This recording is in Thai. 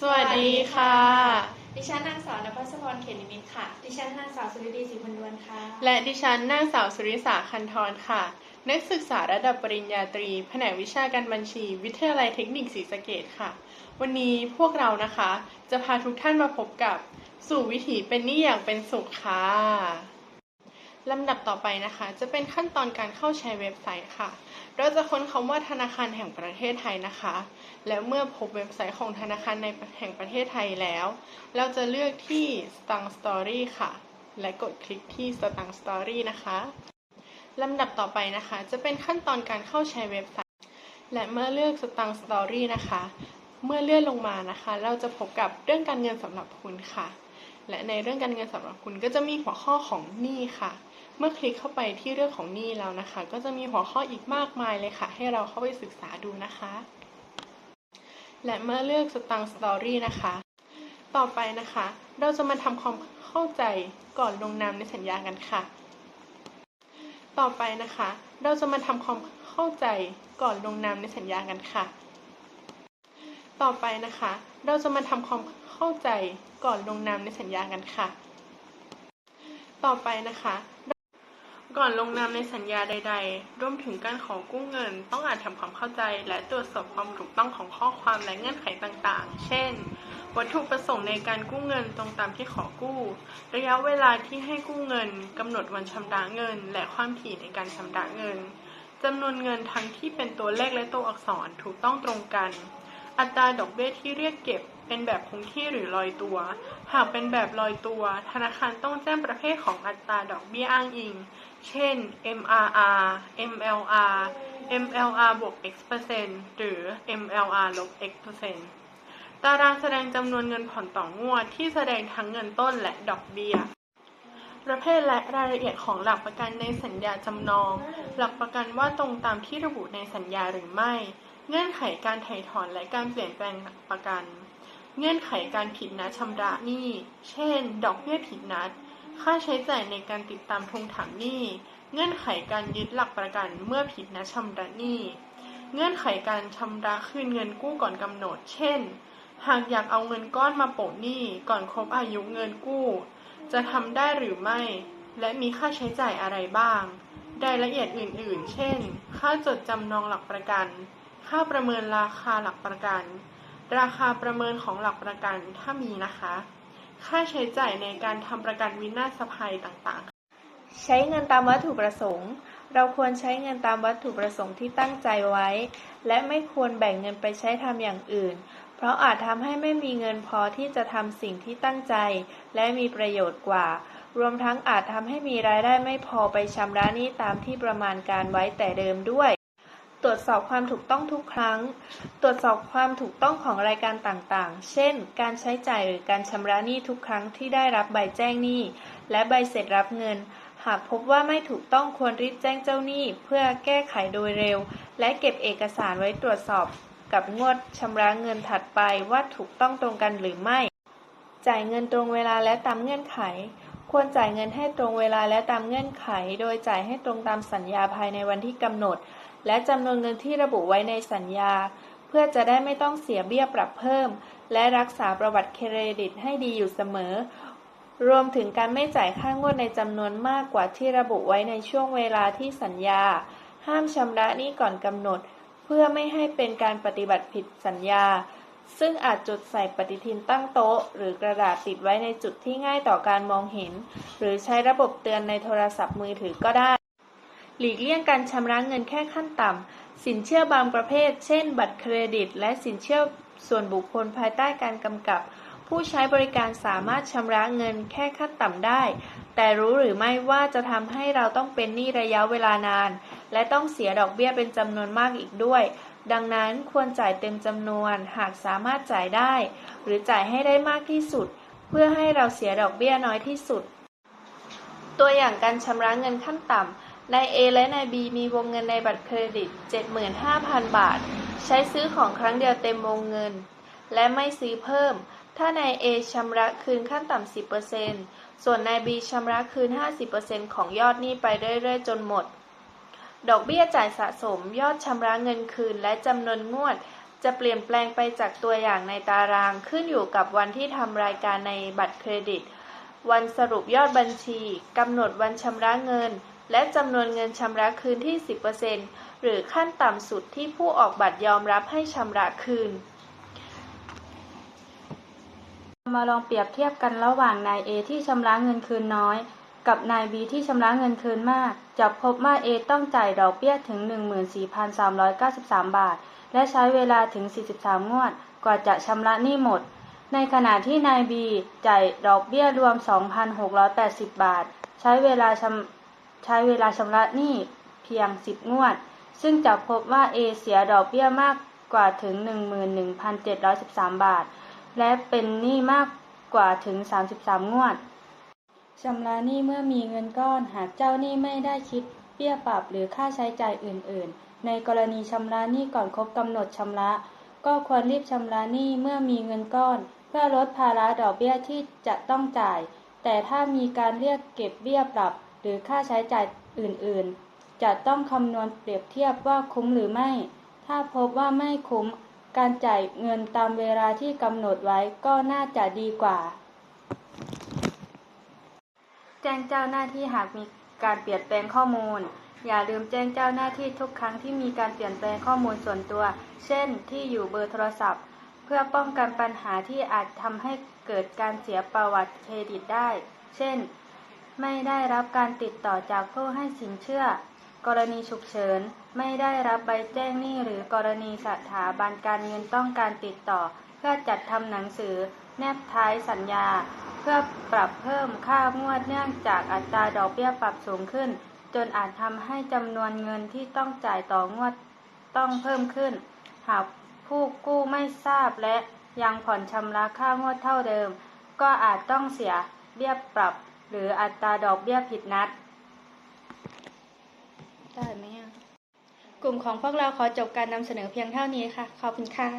สวัสดีค่ะ ดิฉันนางสาวนภัสพรเขตนิมิตรค่ะ ดิฉันนางสาวสุริดีศรีพันดวนค่ะ และดิฉันนางสาวสุริสาคันทรค่ะ นักศึกษาระดับปริญญาตรี แผนกวิชาการบัญชี วิทยาลัยเทคนิคศรีสะเกษค่ะ วันนี้พวกเรานะคะ จะพาทุกท่านมาพบกับ สู่วิถีเป็นหนี้อย่างเป็นสุขค่ะ ลำดับต่อไปนะคะ จะเป็นขั้นตอนการเข้าใช้เว็บไซต์ค่ะ เราจะค้นคำว่าธนาคารแห่งประเทศไทยนะคะ แล้วเมื่อพบเว็บไซต์ของธนาคารในแห่งประเทศไทยแล้ว เราจะเลือกที่ Stang Story ค่ะ และกดคลิกที่ Stang Story นะคะลำดับต่อไปนะคะ จะเป็นขั้นตอนการเข้าใช้เว็บไซต์ และเมื่อเลือก Stang Story นะคะ เมื่อเลื่อนลงมานะคะ เราจะพบกับเรื่องการเงินสำหรับคุณค่ะ และในเรื่องการเงินสำหรับคุณก็จะมีหัวข้อของหนี้ค่ะ เมื่อคลิกเข้าไปที่เรื่องของหนี้แล้วนะคะ ก็จะมีหัวข้ออีกมากมายเลยค่ะ ให้เราเข้าไปศึกษาดูนะคะ และเมื่อเลือก Stang Story นะคะ ต่อไปนะคะ เราจะมาทำความเข้าใจก่อนลงนามในสัญญากันค่ะ ต่อไปนะคะ เราจะมาทำความเข้าใจก่อนลงนามในสัญญากันค่ะ ต่อไปนะคะ เราจะมาทำความเข้าใจก่อนลงนามในสัญญากันค่ะ ต่อไปนะคะ ก่อนลงนามในสัญญาใด ๆ รวมถึงการขอกู้เงิน ต้องอ่านทำความเข้าใจ และตรวจสอบความถูกต้องของข้อความและเงื่อนไขต่างๆ เช่น วัตถุประสงค์ในการกู้เงินตรงตามที่ขอกู้ ระยะเวลาที่ให้กู้เงินกำหนดวันชำระเงิน และความถี่ในการชำระเงินจำนวนเงินทั้งที่เป็นตัวเลขและตัวอักษรถูกต้องตรงกัน อัตราดอกเบี้ยที่เรียกเก็บ เป็นแบบคงที่หรือลอยตัว หากเป็นแบบลอยตัว ธนาคารต้องแจ้งประเภทของอัตราดอกเบี้ยอ้างอิง เช่น MRR MLR MLR บวก x เปอร์เซ็นต์หรือ MLR ลบ x เปอร์เซ็นต์ตารางแสดงจำนวนเงินผ่อนต่องวดที่แสดงทั้งเงินต้นและดอกเบี้ย ประเภทและรายละเอียดของหลักประกันในสัญญาจำนอง หลักประกันว่าตรงตามที่ระบุในสัญญาหรือไม่ เงื่อนไขการไถ่ถอนและการเปลี่ยนแปลงหลักประกัน เงื่อนไขการผิดนัดชำระหนี้ เช่น ดอกเบี้ยผิดนัด ค่าใช้จ่ายในการติดตามทวงถามหนี้ เงื่อนไขการยึดหลักประกันเมื่อผิดนัดชำระหนี้ เงื่อนไขการชำระคืนเงินกู้ก่อนกำหนด เช่น หากอยากเอาเงินก้อนมาโปะหนี้ก่อนครบอายุเงินกู้ จะทำได้หรือไม่ และมีค่าใช้จ่ายอะไรบ้าง รายละเอียดอื่น ๆ เช่น ค่าจดจำนองหลักประกัน ค่าประเมินราคาหลักประกัน ราคาประเมินของหลักประกันถ้ามีนะคะ ค่าใช้จ่ายในการทำประกันวินาศภัยต่างๆ ใช้เงินตามวัตถุประสงค์ เราควรใช้เงินตามวัตถุประสงค์ที่ตั้งใจไว้ และไม่ควรแบ่งเงินไปใช้ทำอย่างอื่น เพราะอาจทำให้ไม่มีเงินพอที่จะทำสิ่งที่ตั้งใจ และมีประโยชน์กว่า รวมทั้งอาจทำให้มีรายได้ไม่พอไปชำระหนี้ตามที่ประมาณการไว้แต่เดิมด้วย ตรวจสอบความถูกต้องทุกครั้ง ตรวจสอบความถูกต้องของรายการต่างๆ เช่น การใช้จ่ายหรือการชำระหนี้ทุกครั้งที่ได้รับใบแจ้งหนี้ และใบเสร็จรับเงิน หากพบว่าไม่ถูกต้องควรรีบแจ้งเจ้าหนี้ เพื่อแก้ไขโดยเร็ว และเก็บเอกสารไว้ตรวจสอบกับงวดชำระเงินถัดไปว่าถูกต้องตรงกันหรือไม่ จ่ายเงินตรงเวลาและตามเงื่อนไข ควรจ่ายเงินให้ตรงเวลาและตามเงื่อนไข โดยจ่ายให้ตรงตามสัญญาภายในวันที่กำหนด และจำนวนเงินที่ระบุไว้ในสัญญา เพื่อจะได้ไม่ต้องเสียเบี้ยปรับเพิ่ม และรักษาประวัติเครดิตให้ดีอยู่เสมอ รวมถึงการไม่จ่ายค่างวดในจำนวนมากกว่าที่ระบุไว้ในช่วงเวลาที่สัญญา ห้ามชำระหนี้ก่อนกำหนด เพื่อไม่ให้เป็นการปฏิบัติผิดสัญญา ซึ่งอาจจดใส่ปฏิทินตั้งโต๊ะ หรือกระดาษติดไว้ในจุดที่ง่ายต่อการมองเห็น หรือใช้ระบบเตือนในโทรศัพท์มือถือก็ได้ หลีกเลี่ยงการชำระเงินแค่ขั้นต่ำ สินเชื่อบางประเภท เช่น บัตรเครดิต และสินเชื่อส่วนบุคคลภายใต้การกำกับ ผู้ใช้บริการสามารถชำระเงินแค่ขั้นต่ำได้ แต่รู้หรือไม่ว่าจะทำให้เราต้องเป็นหนี้ระยะเวลานาน และต้องเสียดอกเบี้ยเป็นจำนวนมากอีกด้วย ดังนั้นควรจ่ายเต็มจำนวน หากสามารถจ่ายได้ หรือจ่ายให้ได้มากที่สุด เพื่อให้เราเสียดอกเบี้ยน้อยที่สุด ตัวอย่างการชำระเงินขั้นต่ำ นาย A และนาย B มีวงเงินในบัตรเครดิต 75,000 บาท ใช้ซื้อของครั้งเดียวเต็มวงเงิน และไม่ซื้อเพิ่ม ถ้านาย A ชำระคืนขั้นต่ำ 10%ส่วนนาย B ชำระคืน 50%ของยอดหนี้ไปเรื่อยๆ จนหมด ดอกเบี้ยจ่ายสะสม ยอดชำระเงินคืนและจำนวนงวด จะเปลี่ยนแปลงไปจากตัวอย่างในตารางขึ้นอยู่กับวันที่ทำรายการในบัตรเครดิต วันสรุปยอดบัญชีกำหนดวันชำระเงิน และจำนวนเงินชำระคืนที่ 10%หรือขั้นต่ำสุดที่ผู้ออกบัตรยอมรับให้ชำระคืน มาลองเปรียบเทียบกันระหว่างนาย A ที่ชำระเงินคืนน้อย กับนาย B ที่ชำระเงินคืนมาก จะพบว่า A ต้องจ่ายดอกเบี้ยถึง 14,393 บาท และใช้เวลาถึง 43 งวด กว่าจะชำระหนี้หมดในขณะที่นาย B จ่ายดอกเบี้ยรวม 2,680 บาท ใช้เวลาชำ ใช้เวลาชำระหนี้เพียง 10 งวด ซึ่งจะพบว่า A เสียดอกเบี้ยมากกว่าถึง 11,713 บาท และเป็นหนี้มากกว่าถึง 33 งวดชำระหนี้เมื่อมีเงินก้อนหากเจ้าหนี้ไม่ได้คิดเบี้ยปรับหรือค่าใช้จ่ายอื่น ๆ ในกรณีชำระหนี้ก่อนครบกำหนดชำระ ก็ควรรีบชำระหนี้เมื่อมีเงินก้อน เพื่อลดภาระดอกเบี้ยที่จะต้องจ่าย แต่ถ้ามีการเรียกเก็บเบี้ยปรับ หรือค่าใช้จ่ายอื่นๆ จะต้องคำนวณเปรียบเทียบว่าคุ้มหรือไม่ ถ้าพบว่าไม่คุ้ม การจ่ายเงินตามเวลาที่กำหนดไว้ก็น่าจะดีกว่า แจ้งเจ้าหน้าที่หากมีการเปลี่ยนแปลงข้อมูล อย่าลืมแจ้งเจ้าหน้าที่ทุกครั้งที่มีการเปลี่ยนแปลงข้อมูลส่วนตัว เช่น ที่อยู่เบอร์โทรศัพท์ เพื่อป้องกันปัญหาที่อาจทำให้เกิดการเสียประวัติเครดิตได้ เช่น ไม่ได้รับการติดต่อจากผู้ให้สินเชื่อ กรณีฉุกเฉิน ไม่ได้รับใบแจ้งหนี้หรือกรณีสถาบันการเงินต้องการติดต่อ เพื่อจัดทำหนังสือ แนบท้ายสัญญา เพื่อปรับเพิ่มค่างวดเนื่องจากอัตราดอกเบี้ยปรับสูงขึ้น จนอาจทำให้จำนวนเงินที่ต้องจ่ายต่องวดต้องเพิ่มขึ้น หากผู้กู้ไม่ทราบและยังผ่อนชำระค่างวดเท่าเดิม ก็อาจต้องเสียเบี้ยปรับ หรืออัตราดอกเบี้ยผิดนัด ได้ไหมอะกลุ่มของพวกเราขอจบการนำเสนอเพียงเท่านี้ค่ะ ขอบคุณค่ะ